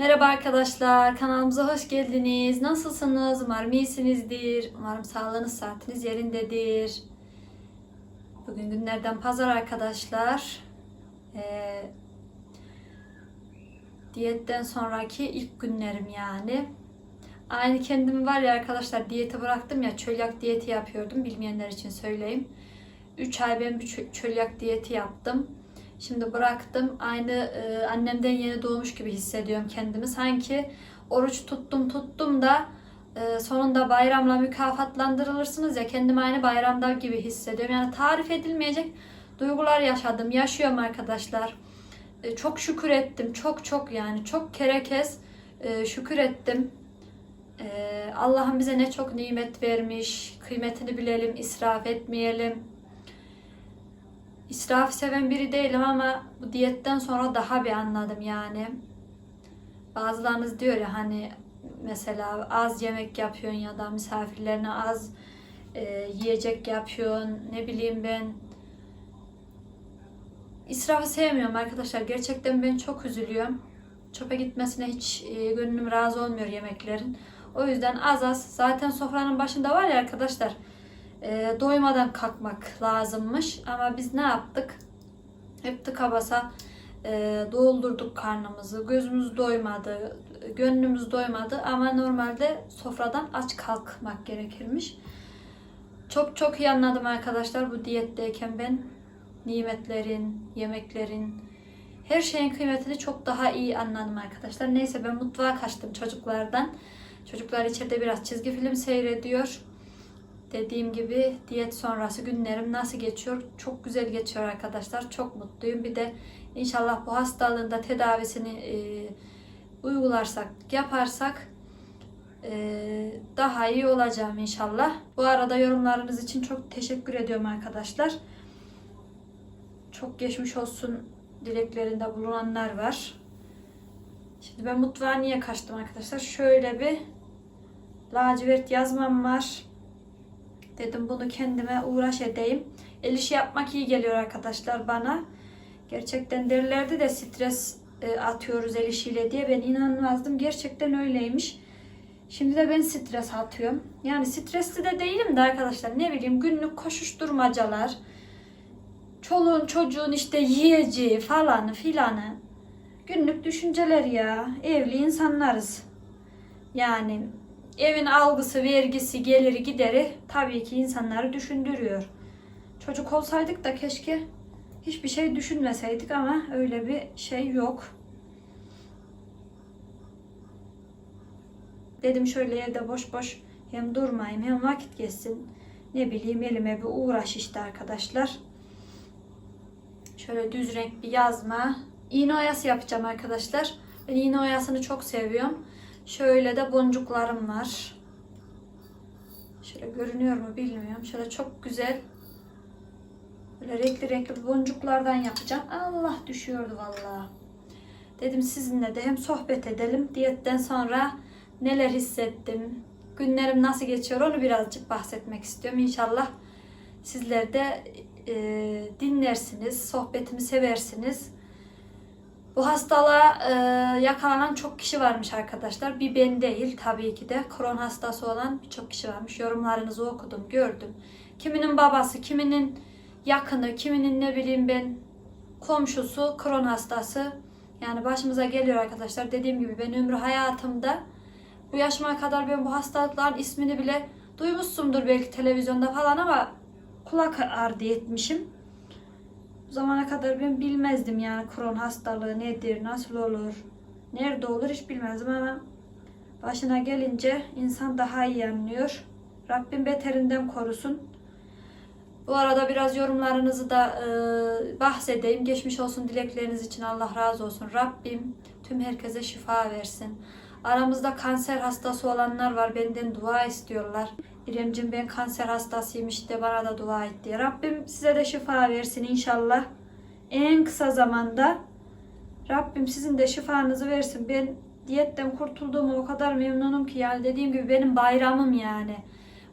Merhaba arkadaşlar, kanalımıza hoş geldiniz. Nasılsınız? Umarım iyisinizdir. Umarım sağlığınız, saatiniz yerindedir. Bugün günlerden pazar arkadaşlar. Ee, diyetten sonraki ilk günlerim yani. Aynı kendimi var ya arkadaşlar diyeti bıraktım ya çölyak diyeti yapıyordum. Bilmeyenler için söyleyeyim. 3 ay ben bir çö- çölyak diyeti yaptım. Şimdi bıraktım. Aynı e, annemden yeni doğmuş gibi hissediyorum kendimi. Sanki oruç tuttum tuttum da e, sonunda bayramla mükafatlandırılırsınız ya kendimi aynı bayramda gibi hissediyorum. Yani tarif edilmeyecek duygular yaşadım. Yaşıyorum arkadaşlar. E, çok şükür ettim. Çok çok yani çok kere kez e, şükür ettim. E, Allah'ım bize ne çok nimet vermiş. Kıymetini bilelim, israf etmeyelim. İsraf seven biri değilim ama bu diyetten sonra daha bir anladım yani. Bazılarınız diyor ya hani mesela az yemek yapıyorsun ya da misafirlerine az e, yiyecek yapıyorsun ne bileyim ben. İsrafı sevmiyorum arkadaşlar. Gerçekten ben çok üzülüyorum. Çöpe gitmesine hiç e, gönlüm razı olmuyor yemeklerin. O yüzden az az zaten sofranın başında var ya arkadaşlar e, doymadan kalkmak lazımmış. Ama biz ne yaptık? Hep tıka basa e, doldurduk karnımızı. Gözümüz doymadı, gönlümüz doymadı ama normalde sofradan aç kalkmak gerekirmiş. Çok çok iyi anladım arkadaşlar bu diyetteyken ben nimetlerin, yemeklerin, her şeyin kıymetini çok daha iyi anladım arkadaşlar. Neyse ben mutfağa kaçtım çocuklardan. Çocuklar içeride biraz çizgi film seyrediyor. Dediğim gibi diyet sonrası günlerim nasıl geçiyor? Çok güzel geçiyor arkadaşlar. Çok mutluyum. Bir de inşallah bu hastalığın da tedavisini e, uygularsak, yaparsak e, daha iyi olacağım inşallah. Bu arada yorumlarınız için çok teşekkür ediyorum arkadaşlar. Çok geçmiş olsun dileklerinde bulunanlar var. Şimdi ben mutfağa niye kaçtım arkadaşlar? Şöyle bir lacivert yazmam var. Dedim bunu kendime uğraş edeyim. El işi yapmak iyi geliyor arkadaşlar bana. Gerçekten derlerdi de stres e, atıyoruz el işiyle diye ben inanmazdım. Gerçekten öyleymiş. Şimdi de ben stres atıyorum. Yani stresli de değilim de arkadaşlar ne bileyim günlük koşuşturmacalar. Çoluğun çocuğun işte yiyeceği falanı filanı. Günlük düşünceler ya. Evli insanlarız. Yani evin algısı, vergisi, geliri, gideri tabii ki insanları düşündürüyor. Çocuk olsaydık da keşke hiçbir şey düşünmeseydik ama öyle bir şey yok. Dedim şöyle evde boş boş hem durmayayım hem vakit geçsin. Ne bileyim elime bir uğraş işte arkadaşlar. Şöyle düz renk bir yazma. İğne oyası yapacağım arkadaşlar. Ben iğne oyasını çok seviyorum. Şöyle de boncuklarım var. Şöyle görünüyor mu bilmiyorum. Şöyle çok güzel böyle renkli renkli boncuklardan yapacağım. Allah düşüyordu vallahi. Dedim sizinle de hem sohbet edelim. Diyetten sonra neler hissettim, günlerim nasıl geçiyor onu birazcık bahsetmek istiyorum. İnşallah sizler de e, dinlersiniz, sohbetimi seversiniz. Bu hastalığa e, yakalanan çok kişi varmış arkadaşlar. Bir ben değil tabii ki de. Kron hastası olan birçok kişi varmış. Yorumlarınızı okudum, gördüm. Kiminin babası, kiminin yakını, kiminin ne bileyim ben komşusu kron hastası. Yani başımıza geliyor arkadaşlar. Dediğim gibi ben ömrü hayatımda bu yaşıma kadar ben bu hastalıkların ismini bile duymuşsumdur belki televizyonda falan ama kulak ardı etmişim. Bu zamana kadar ben bilmezdim yani kron hastalığı nedir, nasıl olur, nerede olur hiç bilmezdim ama başına gelince insan daha iyi anlıyor. Rabbim beterinden korusun. Bu arada biraz yorumlarınızı da e, bahsedeyim. Geçmiş olsun dilekleriniz için Allah razı olsun. Rabbim tüm herkese şifa versin. Aramızda kanser hastası olanlar var. Benden dua istiyorlar. İremcim ben kanser hastasıyım işte bana da dua et diye. Rabbim size de şifa versin inşallah. En kısa zamanda Rabbim sizin de şifanızı versin. Ben diyetten kurtulduğuma o kadar memnunum ki yani dediğim gibi benim bayramım yani.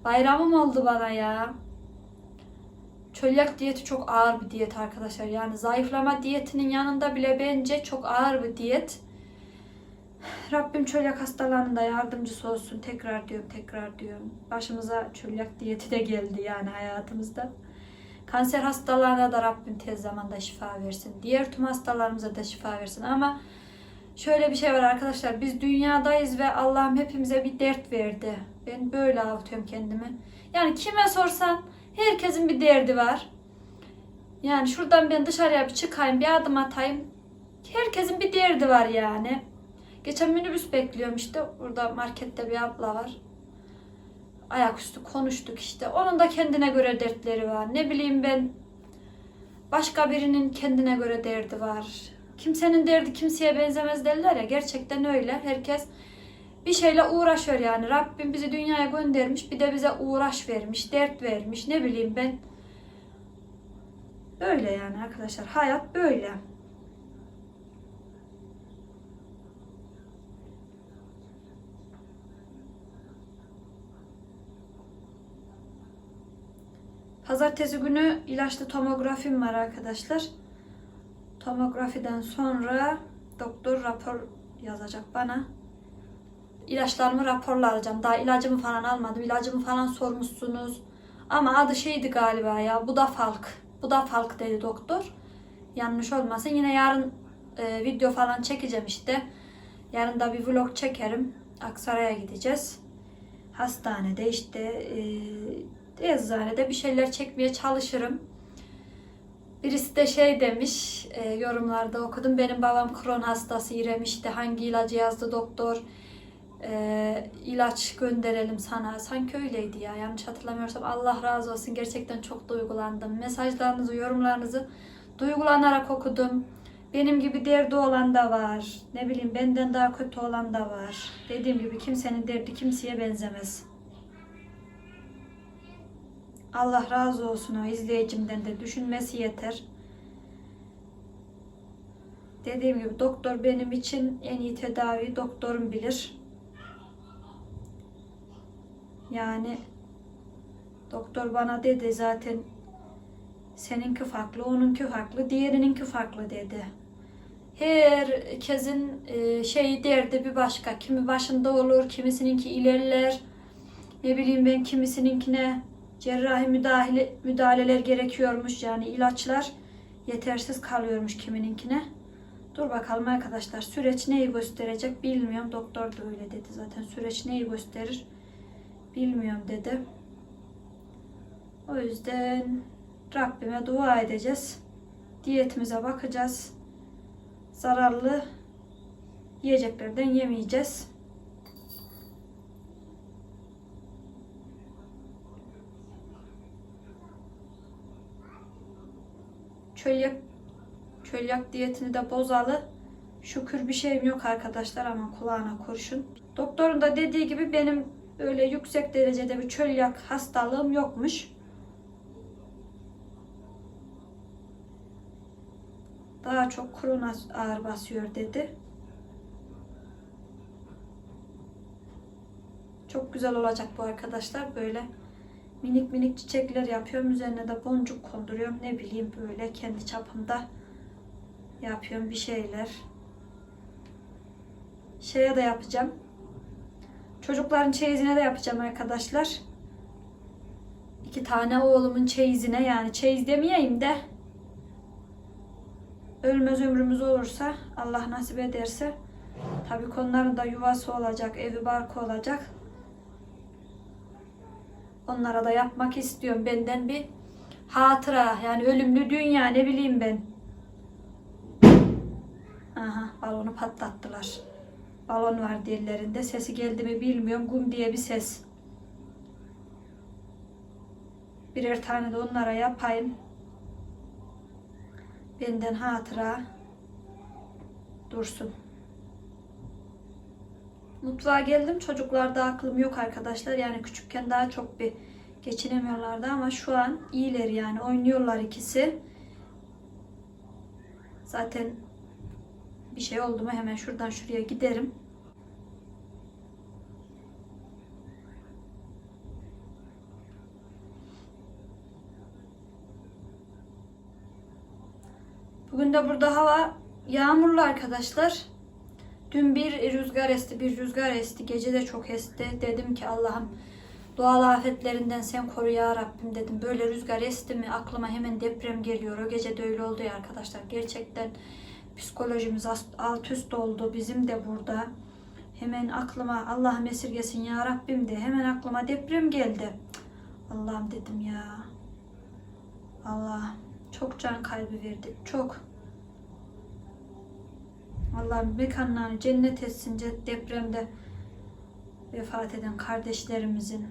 Bayramım oldu bana ya. Çölyak diyeti çok ağır bir diyet arkadaşlar. Yani zayıflama diyetinin yanında bile bence çok ağır bir diyet. Rabbim çölyak hastalarının da yardımcısı olsun. Tekrar diyorum, tekrar diyorum. Başımıza çölyak diyeti de geldi yani hayatımızda. Kanser hastalarına da Rabbim tez zamanda şifa versin. Diğer tüm hastalarımıza da şifa versin. Ama şöyle bir şey var arkadaşlar. Biz dünyadayız ve Allah'ım hepimize bir dert verdi. Ben böyle avutuyorum kendimi. Yani kime sorsan herkesin bir derdi var. Yani şuradan ben dışarıya bir çıkayım, bir adım atayım. Herkesin bir derdi var yani. Geçen minibüs bekliyorum işte. Burada markette bir abla var. Ayaküstü konuştuk işte. Onun da kendine göre dertleri var. Ne bileyim ben başka birinin kendine göre derdi var. Kimsenin derdi kimseye benzemez derler ya. Gerçekten öyle. Herkes bir şeyle uğraşıyor yani. Rabbim bizi dünyaya göndermiş. Bir de bize uğraş vermiş. Dert vermiş. Ne bileyim ben. Böyle yani arkadaşlar. Hayat böyle. Pazartesi günü ilaçlı tomografim var arkadaşlar. Tomografiden sonra doktor rapor yazacak bana. İlaçlarımı raporla alacağım. Daha ilacımı falan almadım. İlacımı falan sormuşsunuz. Ama adı şeydi galiba ya. Bu da falk. Bu da falk dedi doktor. Yanlış olmasın. Yine yarın e, video falan çekeceğim işte. Yarın da bir vlog çekerim. Aksaray'a gideceğiz. Hastanede işte e, eczanede bir şeyler çekmeye çalışırım. Birisi de şey demiş, e, yorumlarda okudum. Benim babam kron hastası İremiş'te. Hangi ilacı yazdı doktor? E, ilaç gönderelim sana. Sanki öyleydi ya. Yanlış hatırlamıyorsam. Allah razı olsun. Gerçekten çok duygulandım. Mesajlarınızı, yorumlarınızı duygulanarak okudum. Benim gibi derdi olan da var. Ne bileyim benden daha kötü olan da var. Dediğim gibi kimsenin derdi kimseye benzemez. Allah razı olsun o izleyicimden de düşünmesi yeter. Dediğim gibi doktor benim için en iyi tedavi doktorum bilir. Yani doktor bana dedi zaten seninki farklı, onunki farklı, diğerininki farklı dedi. Herkesin e, şeyi derdi bir başka. Kimi başında olur, kimisininki ilerler. Ne bileyim ben kimisininkine cerrahi müdahale, müdahaleler gerekiyormuş. Yani ilaçlar yetersiz kalıyormuş kimininkine. Dur bakalım arkadaşlar süreç neyi gösterecek bilmiyorum. Doktor da öyle dedi zaten. Süreç neyi gösterir bilmiyorum dedi. O yüzden Rabbime dua edeceğiz. Diyetimize bakacağız. Zararlı yiyeceklerden yemeyeceğiz. Çölyak çölyak diyetini de bozalı. Şükür bir şeyim yok arkadaşlar ama kulağına kurşun. Doktorun da dediği gibi benim öyle yüksek derecede bir çölyak hastalığım yokmuş. Daha çok krona ağır basıyor dedi. Çok güzel olacak bu arkadaşlar. Böyle minik minik çiçekler yapıyorum. Üzerine de boncuk konduruyorum. Ne bileyim böyle kendi çapımda yapıyorum bir şeyler. Şeye de yapacağım. Çocukların çeyizine de yapacağım arkadaşlar. İki tane oğlumun çeyizine yani çeyiz demeyeyim de ölmez ömrümüz olursa Allah nasip ederse tabii onların da yuvası olacak, evi barkı olacak. Onlara da yapmak istiyorum. Benden bir hatıra yani ölümlü dünya ne bileyim ben. Aha balonu patlattılar. Balon var dillerinde. Sesi geldi mi bilmiyorum. Gum diye bir ses. Birer tane de onlara yapayım. Benden hatıra dursun. Mutfağa geldim. Çocuklarda aklım yok arkadaşlar. Yani küçükken daha çok bir geçinemiyorlardı ama şu an iyiler yani. Oynuyorlar ikisi. Zaten bir şey oldu mu hemen şuradan şuraya giderim. Bugün de burada hava yağmurlu arkadaşlar. Dün bir rüzgar esti, bir rüzgar esti. Gece de çok esti. Dedim ki Allah'ım doğal afetlerinden sen koru ya Rabbim dedim. Böyle rüzgar esti mi aklıma hemen deprem geliyor. O gece de öyle oldu ya arkadaşlar. Gerçekten psikolojimiz alt üst oldu. Bizim de burada. Hemen aklıma Allah'ım esirgesin ya Rabbim de. Hemen aklıma deprem geldi. Allah'ım dedim ya. Allah çok can kaybı verdi. Çok. Allah'ım mekanlarını cennet etsin depremde vefat eden kardeşlerimizin.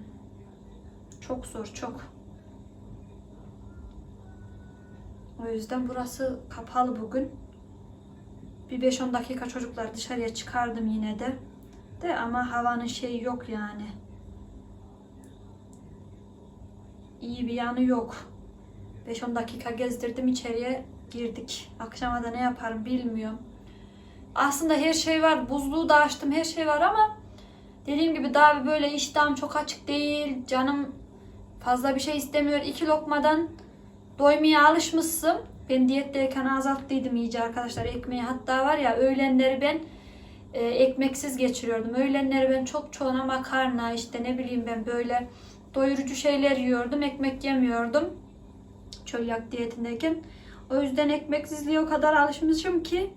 Çok zor, çok. O yüzden burası kapalı bugün. Bir 5-10 dakika çocuklar dışarıya çıkardım yine de. De ama havanın şeyi yok yani. İyi bir yanı yok. 5-10 dakika gezdirdim içeriye girdik. Akşama da ne yaparım bilmiyorum. Aslında her şey var. Buzluğu da açtım. Her şey var ama dediğim gibi daha böyle iştahım çok açık değil. Canım fazla bir şey istemiyor. İki lokmadan doymaya alışmışsın. Ben diyetteyken azalttıydım iyice arkadaşlar ekmeği. Hatta var ya öğlenleri ben e, ekmeksiz geçiriyordum. Öğlenleri ben çok çoğuna makarna işte ne bileyim ben böyle doyurucu şeyler yiyordum. Ekmek yemiyordum. Çölyak diyetindeyken. O yüzden ekmeksizliğe o kadar alışmışım ki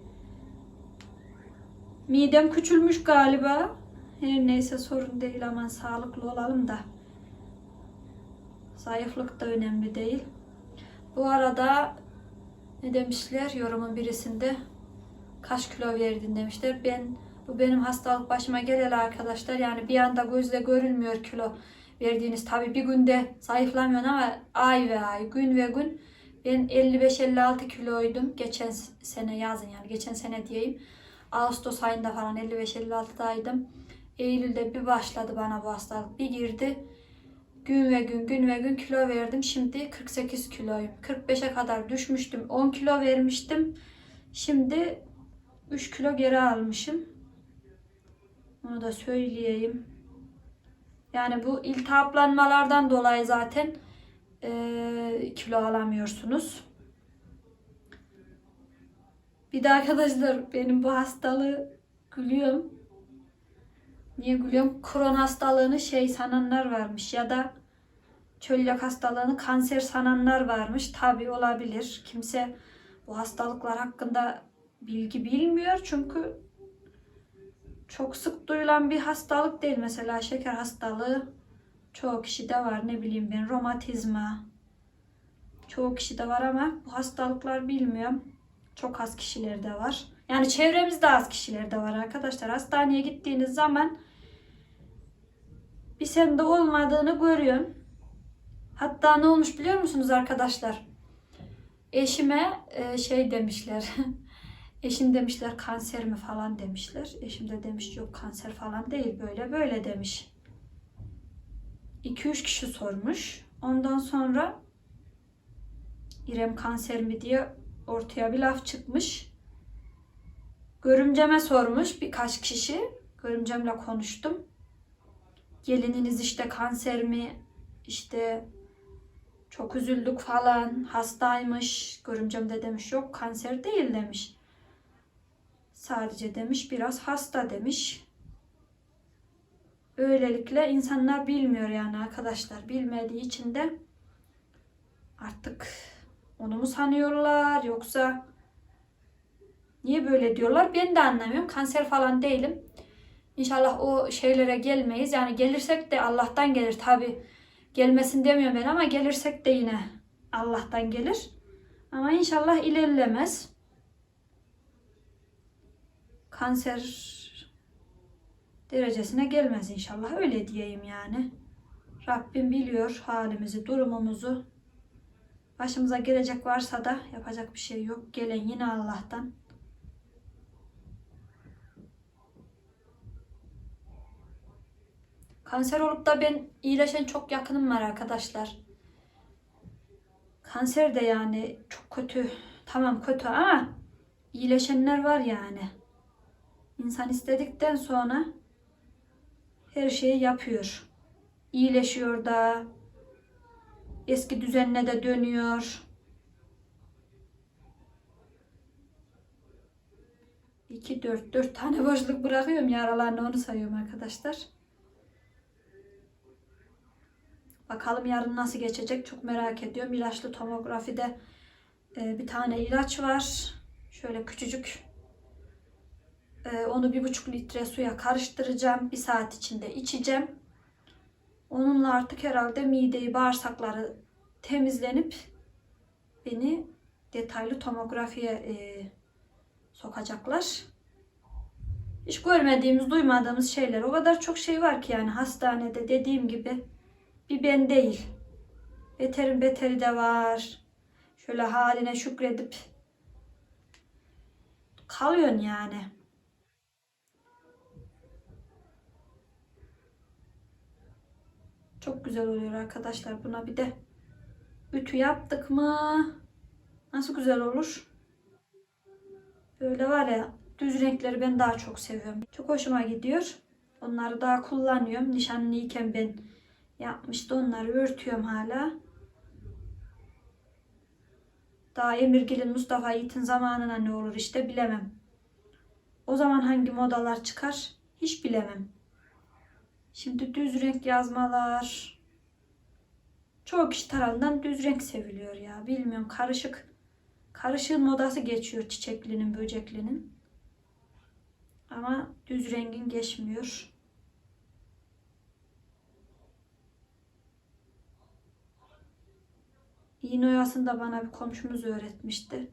midem küçülmüş galiba. Her neyse sorun değil aman sağlıklı olalım da. Zayıflık da önemli değil. Bu arada ne demişler yorumun birisinde kaç kilo verdin demişler. Ben bu benim hastalık başıma geleli arkadaşlar. Yani bir anda gözle görülmüyor kilo verdiğiniz. Tabi bir günde zayıflamıyorsun ama ay ve ay, gün ve gün ben 55-56 kiloydum geçen sene yazın yani geçen sene diyeyim. Ağustos ayında falan 55-56'daydım. Eylül'de bir başladı bana bu hastalık. Bir girdi. Gün ve gün, gün ve gün kilo verdim. Şimdi 48 kiloyum. 45'e kadar düşmüştüm. 10 kilo vermiştim. Şimdi 3 kilo geri almışım. Onu da söyleyeyim. Yani bu iltihaplanmalardan dolayı zaten eee, kilo alamıyorsunuz. Bir de arkadaşlar benim bu hastalığı gülüyorum. Niye gülüyorum? Kron hastalığını şey sananlar varmış ya da çölyak hastalığını kanser sananlar varmış. Tabi olabilir. Kimse bu hastalıklar hakkında bilgi bilmiyor çünkü çok sık duyulan bir hastalık değil. Mesela şeker hastalığı çoğu kişide var. Ne bileyim ben romatizma çoğu kişide var ama bu hastalıklar bilmiyorum. Çok az kişilerde var. Yani çevremizde az kişilerde var arkadaşlar. Hastaneye gittiğiniz zaman bir sende olmadığını görüyorsun. Hatta ne olmuş biliyor musunuz arkadaşlar? Eşime e, şey demişler. Eşim demişler kanser mi falan demişler. Eşim de demiş yok kanser falan değil böyle böyle demiş. 2-3 kişi sormuş. Ondan sonra İrem kanser mi diye ortaya bir laf çıkmış. Görümceme sormuş birkaç kişi. Görümcemle konuştum. Gelininiz işte kanser mi? İşte çok üzüldük falan. Hastaymış. Görümcem de demiş yok kanser değil demiş. Sadece demiş biraz hasta demiş. Böylelikle insanlar bilmiyor yani arkadaşlar. Bilmediği için de artık onu mu sanıyorlar yoksa niye böyle diyorlar ben de anlamıyorum. Kanser falan değilim. İnşallah o şeylere gelmeyiz. Yani gelirsek de Allah'tan gelir tabi. Gelmesin demiyorum ben ama gelirsek de yine Allah'tan gelir. Ama inşallah ilerlemez. Kanser derecesine gelmez inşallah. Öyle diyeyim yani. Rabbim biliyor halimizi, durumumuzu. Başımıza gelecek varsa da yapacak bir şey yok. Gelen yine Allah'tan. Kanser olup da ben iyileşen çok yakınım var arkadaşlar. Kanser de yani çok kötü. Tamam kötü ama iyileşenler var yani. İnsan istedikten sonra her şeyi yapıyor. İyileşiyor da eski düzenine de dönüyor. 2, 4, 4 tane boşluk bırakıyorum. Yaralarını onu sayıyorum arkadaşlar. Bakalım yarın nasıl geçecek çok merak ediyorum. İlaçlı tomografide e, bir tane ilaç var. Şöyle küçücük. E, onu bir buçuk litre suya karıştıracağım. Bir saat içinde içeceğim. Onunla artık herhalde mideyi, bağırsakları temizlenip beni detaylı tomografiye e, sokacaklar. Hiç görmediğimiz, duymadığımız şeyler. O kadar çok şey var ki yani hastanede dediğim gibi bir ben değil. Beterin beteri de var. Şöyle haline şükredip kalıyorsun yani. Çok güzel oluyor arkadaşlar. Buna bir de ütü yaptık mı nasıl güzel olur. Böyle var ya düz renkleri ben daha çok seviyorum. Çok hoşuma gidiyor. Onları daha kullanıyorum. Nişanlıyken ben yapmıştı. Onları örtüyorum hala. Daha Emirgil'in Mustafa Yiğit'in zamanına ne olur işte bilemem. O zaman hangi modalar çıkar hiç bilemem. Şimdi düz renk yazmalar. Çoğu kişi tarafından düz renk seviliyor ya. Bilmiyorum karışık. Karışığın modası geçiyor çiçeklinin, böceklinin. Ama düz rengin geçmiyor. İğne oyasını da bana bir komşumuz öğretmişti.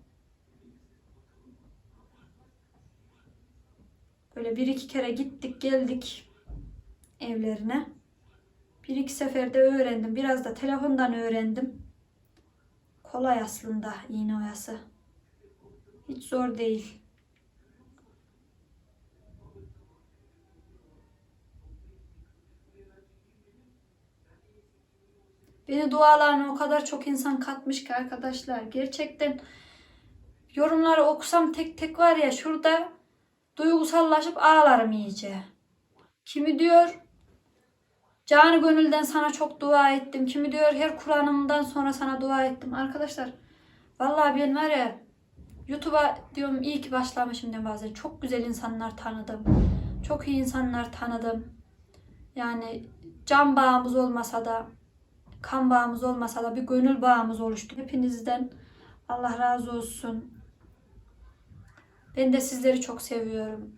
Böyle bir iki kere gittik geldik evlerine. Bir iki seferde öğrendim. Biraz da telefondan öğrendim. Kolay aslında iğne oyası. Hiç zor değil. Beni dualarına o kadar çok insan katmış ki arkadaşlar. Gerçekten yorumları okusam tek tek var ya şurada duygusallaşıp ağlarım iyice. Kimi diyor canı gönülden sana çok dua ettim. Kimi diyor her Kur'an'ımdan sonra sana dua ettim. Arkadaşlar vallahi ben var ya YouTube'a diyorum iyi ki başlamışım diyorum bazen. Çok güzel insanlar tanıdım. Çok iyi insanlar tanıdım. Yani can bağımız olmasa da kan bağımız olmasa da bir gönül bağımız oluştu. Hepinizden Allah razı olsun. Ben de sizleri çok seviyorum.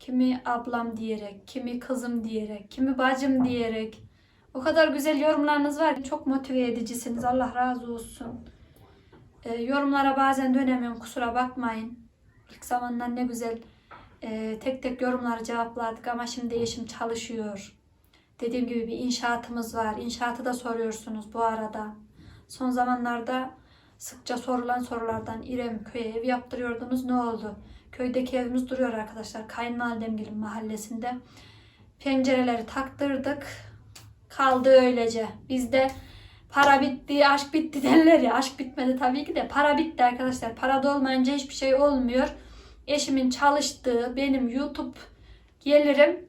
Kimi ablam diyerek, kimi kızım diyerek, kimi bacım diyerek. O kadar güzel yorumlarınız var. Çok motive edicisiniz. Allah razı olsun. Ee, yorumlara bazen dönemiyorum. Kusura bakmayın. İlk zamanlar ne güzel e, tek tek yorumları cevapladık ama şimdi eşim çalışıyor. Dediğim gibi bir inşaatımız var. İnşaatı da soruyorsunuz bu arada. Son zamanlarda sıkça sorulan sorulardan İrem köye ev yaptırıyordunuz. Ne oldu? Köydeki evimiz duruyor arkadaşlar. Kayınvalidemgilin mahallesinde. Pencereleri taktırdık. Kaldı öylece. Bizde para bitti, aşk bitti derler ya. Aşk bitmedi tabii ki de. Para bitti arkadaşlar. Para da hiçbir şey olmuyor. Eşimin çalıştığı benim YouTube gelirim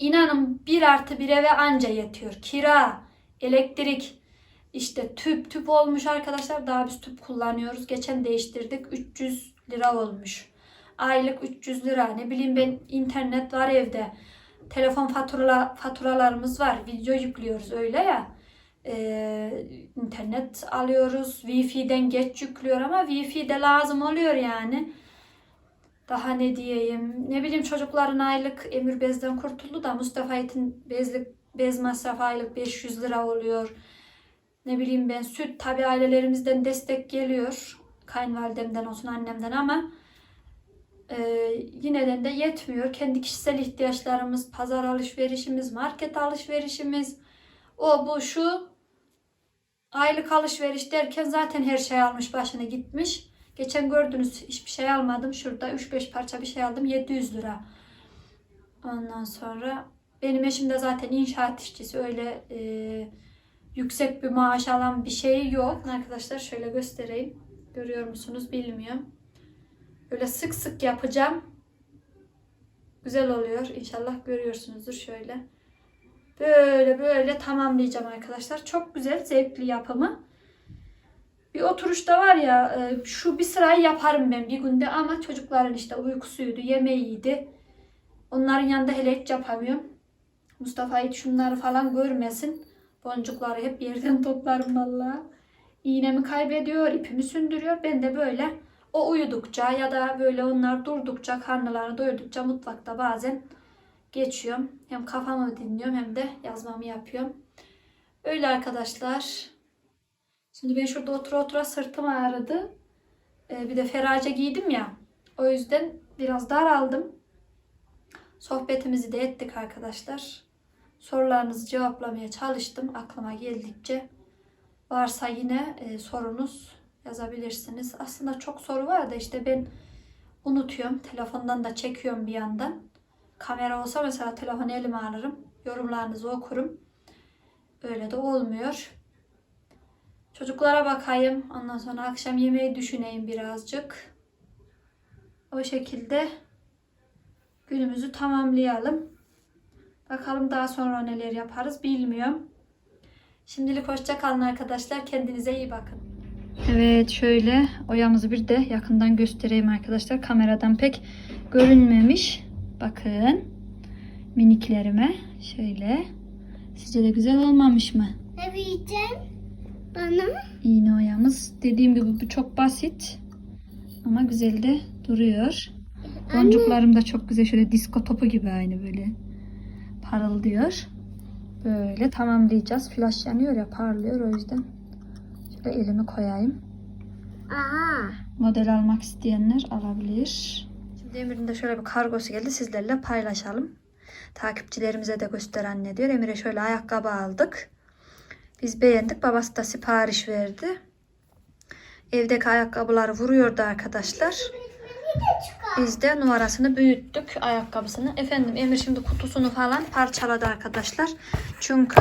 İnanın bir artı bir eve anca yetiyor. Kira, elektrik, işte tüp tüp olmuş arkadaşlar. Daha biz tüp kullanıyoruz. Geçen değiştirdik. 300 lira olmuş. Aylık 300 lira. Ne bileyim ben internet var evde. Telefon fatura, faturalarımız var. Video yüklüyoruz öyle ya. Ee, internet alıyoruz. Wi-Fi'den geç yüklüyor ama Wi-Fi de lazım oluyor yani. Daha ne diyeyim? Ne bileyim çocukların aylık emir bezden kurtuldu da Mustafa Yiğit'in bezlik bez masrafı aylık 500 lira oluyor. Ne bileyim ben süt tabi ailelerimizden destek geliyor. Kayınvalidemden olsun annemden ama e, yine de yetmiyor. Kendi kişisel ihtiyaçlarımız, pazar alışverişimiz, market alışverişimiz, o bu şu aylık alışveriş derken zaten her şey almış başını gitmiş. Geçen gördünüz hiçbir şey almadım. Şurada 3-5 parça bir şey aldım. 700 lira. Ondan sonra benim eşim de zaten inşaat işçisi. Öyle e, yüksek bir maaş alan bir şey yok. Arkadaşlar şöyle göstereyim. Görüyor musunuz bilmiyorum. Böyle sık sık yapacağım. Güzel oluyor. İnşallah görüyorsunuzdur şöyle. Böyle böyle tamamlayacağım arkadaşlar. Çok güzel zevkli yapımı. Bir oturuşta var ya e, şu bir sırayı yaparım ben bir günde ama çocukların işte uykusuydu, yemeğiydi. Onların yanında hele hiç yapamıyorum. Mustafa hiç şunları falan görmesin. Boncukları hep yerden toplarım valla. İğnemi kaybediyor, ipimi sündürüyor. Ben de böyle o uyudukça ya da böyle onlar durdukça, karnılarını doyurdukça mutfakta bazen geçiyorum. Hem kafamı dinliyorum hem de yazmamı yapıyorum. Öyle arkadaşlar. Şimdi ben şurada otura otura sırtım ağrıdı. Ee, bir de ferace giydim ya. O yüzden biraz daraldım. Sohbetimizi de ettik arkadaşlar. Sorularınızı cevaplamaya çalıştım aklıma geldikçe. Varsa yine e, sorunuz yazabilirsiniz. Aslında çok soru var da işte ben unutuyorum. Telefondan da çekiyorum bir yandan. Kamera olsa mesela telefonu elime alırım. Yorumlarınızı okurum. Öyle de olmuyor. Çocuklara bakayım. Ondan sonra akşam yemeği düşüneyim birazcık. O şekilde günümüzü tamamlayalım. Bakalım daha sonra neler yaparız bilmiyorum. Şimdilik hoşça kalın arkadaşlar. Kendinize iyi bakın. Evet şöyle oyamızı bir de yakından göstereyim arkadaşlar. Kameradan pek görünmemiş. Bakın miniklerime şöyle. Sizce de güzel olmamış mı? Vereceğim bana? İğne oyamız. Dediğim gibi bu çok basit. Ama güzel de duruyor. Boncuklarım da çok güzel. Şöyle disko topu gibi aynı böyle. Parıldıyor. Böyle tamamlayacağız. Flash yanıyor ya parlıyor o yüzden. Şöyle elimi koyayım. Aha. Model almak isteyenler alabilir. Şimdi Emir'in de şöyle bir kargosu geldi. Sizlerle paylaşalım. Takipçilerimize de göster anne diyor. Emir'e şöyle ayakkabı aldık. Biz beğendik. Babası da sipariş verdi. Evdeki ayakkabıları vuruyordu arkadaşlar. Biz de numarasını büyüttük ayakkabısını. Efendim Emir şimdi kutusunu falan parçaladı arkadaşlar. Çünkü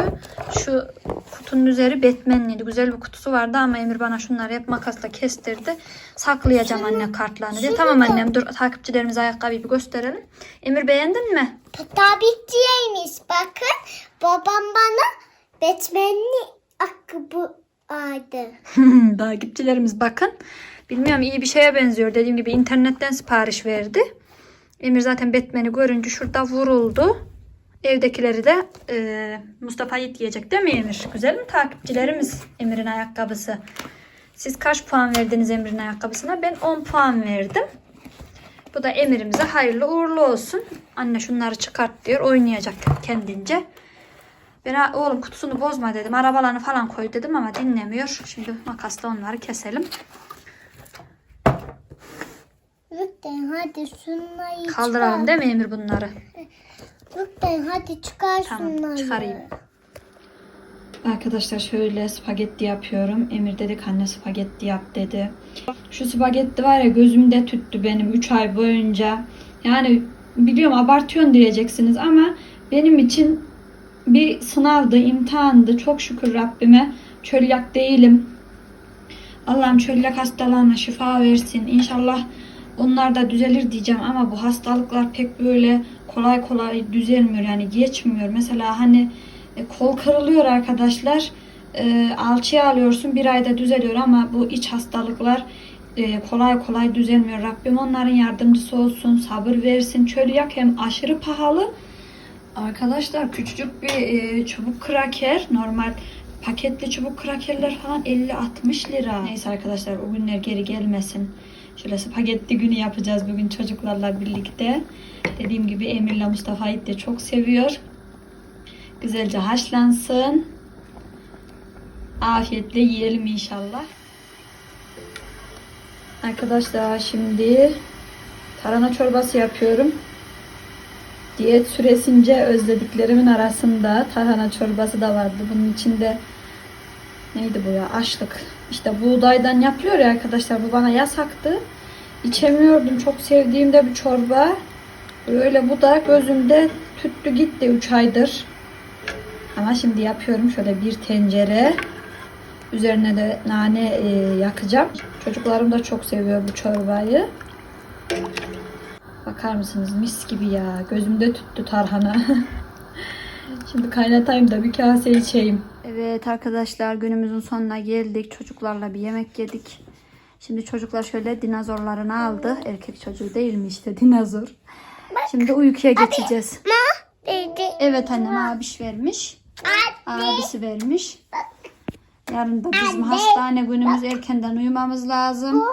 şu kutunun üzeri Batman'liydi. Güzel bir kutusu vardı ama Emir bana şunları hep makasla kestirdi. Saklayacağım anne kartlarını diye. Tamam annem dur takipçilerimize ayakkabıyı bir gösterelim. Emir beğendin mi? Tabiçiymiş. Bakın babam bana Batman'li ayakkabı aldı. takipçilerimiz bakın. Bilmiyorum iyi bir şeye benziyor. Dediğim gibi internetten sipariş verdi. Emir zaten Batman'i görünce şurada vuruldu. Evdekileri de e, Mustafa Yiğit yiyecek değil mi Emir? Güzel mi takipçilerimiz Emir'in ayakkabısı? Siz kaç puan verdiniz Emir'in ayakkabısına? Ben 10 puan verdim. Bu da Emir'imize hayırlı uğurlu olsun. Anne şunları çıkart diyor. Oynayacak kendince. Ben "Ha, oğlum kutusunu bozma dedim. Arabalarını falan koy dedim ama dinlemiyor. Şimdi makasla onları keselim. Lütfen hadi şunları Kaldıralım değil mi Emir bunları? Lütfen hadi çıkar Tamam, şunları. çıkarayım. Arkadaşlar şöyle spagetti yapıyorum. Emir dedik anne spagetti yap dedi. Şu spagetti var ya gözümde tüttü benim 3 ay boyunca. Yani biliyorum abartıyorsun diyeceksiniz ama benim için bir sınavdı, imtihandı. Çok şükür Rabbime çölyak değilim. Allah'ım çölyak hastalarına şifa versin. İnşallah onlar da düzelir diyeceğim ama bu hastalıklar pek böyle kolay kolay düzelmiyor yani geçmiyor. Mesela hani e, kol kırılıyor arkadaşlar. E, alçıya alıyorsun bir ayda düzeliyor ama bu iç hastalıklar e, kolay kolay düzelmiyor. Rabbim onların yardımcısı olsun, sabır versin. Çölyak hem aşırı pahalı. Arkadaşlar küçücük bir çubuk kraker normal paketli çubuk krakerler falan 50-60 lira. Neyse arkadaşlar o günler geri gelmesin. Şöyle spagetti günü yapacağız bugün çocuklarla birlikte. Dediğim gibi Emir'le Mustafa'yı de çok seviyor. Güzelce haşlansın. Afiyetle yiyelim inşallah. Arkadaşlar şimdi tarhana çorbası yapıyorum. Diyet süresince özlediklerimin arasında tarhana çorbası da vardı. Bunun içinde neydi bu ya? Açlık. İşte buğdaydan yapılıyor ya arkadaşlar. Bu bana yasaktı. İçemiyordum. Çok sevdiğim de bir çorba. Böyle bu da gözümde tüttü gitti 3 aydır. Ama şimdi yapıyorum şöyle bir tencere. Üzerine de nane e, yakacağım. Çocuklarım da çok seviyor bu çorbayı. Bakar mısınız mis gibi ya. Gözümde tüttü tarhana. Şimdi kaynatayım da bir kase içeyim. Evet arkadaşlar günümüzün sonuna geldik. Çocuklarla bir yemek yedik. Şimdi çocuklar şöyle dinozorlarını aldı. Erkek çocuğu değil mi işte dinozor. Şimdi uykuya geçeceğiz. Ma dedi. Evet annem abiş vermiş. Abisi vermiş. Yarın da bizim hastane günümüz erkenden uyumamız lazım.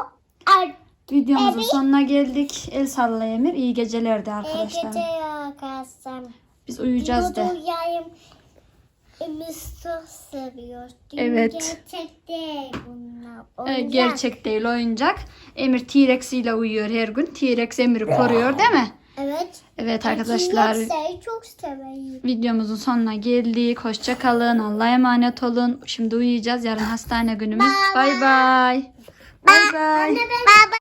Ay, Videomuzun sonuna geldik. El salla Emir. İyi geceler de arkadaşlar. gece yakasam. Biz uyuyacağız de. yayım. Emir çok seviyor. Dün Evet. Gerçek değil bunlar. Oyuncak. Gerçek değil oyuncak. Emir T-Rex ile uyuyor her gün. T-Rex Emir'i koruyor değil mi? Evet. Evet arkadaşlar T-Rex'i çok severim. videomuzun sonuna geldik. Hoşça kalın. Allah'a emanet olun. Şimdi uyuyacağız. Yarın hastane günümüz. Bay bay. Bay bay.